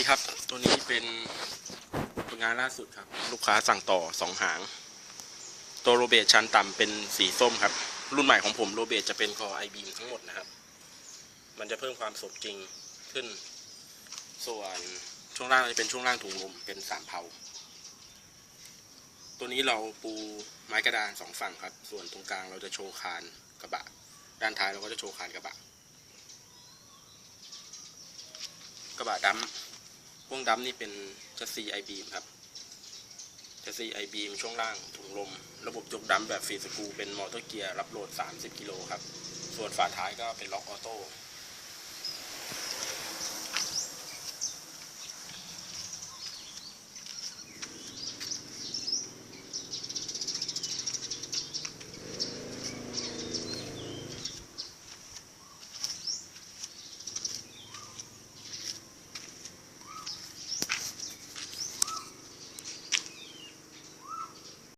ดีครับ ตัวนี้เป็นผลงานล่าสุดครับ ลูกค้าสั่งต่อสองหาง ตัวโรเบตชั้นต่ำเป็นสีส้มครับ รุ่นใหม่ของผมโรเบตจะเป็นคอไอบีมทั้งหมดนะครับ มันจะเพิ่มความสมจริงขึ้น ส่วนช่วงล่างจะเป็นช่วงล่างถุงลมเป็นสามเพาตัวนี้เราปูไม้กระดานสองฝั่งครับ ส่วนตรงกลางเราจะโชว์คานกระบะ ด้านท้ายเราก็จะโชว์คานกระบะกระบะดัม พ่วงดัมนี่เป็นจัสซีไอบีมครับจัสซีไอบีมช่วงล่างถุงลม ระบบยกดัมแบบฟรีสกูเป็นมอเตอร์เกียร์รับโหลด 30 กิโลครับ ส่วนฝาท้ายก็เป็นล็อกออโต้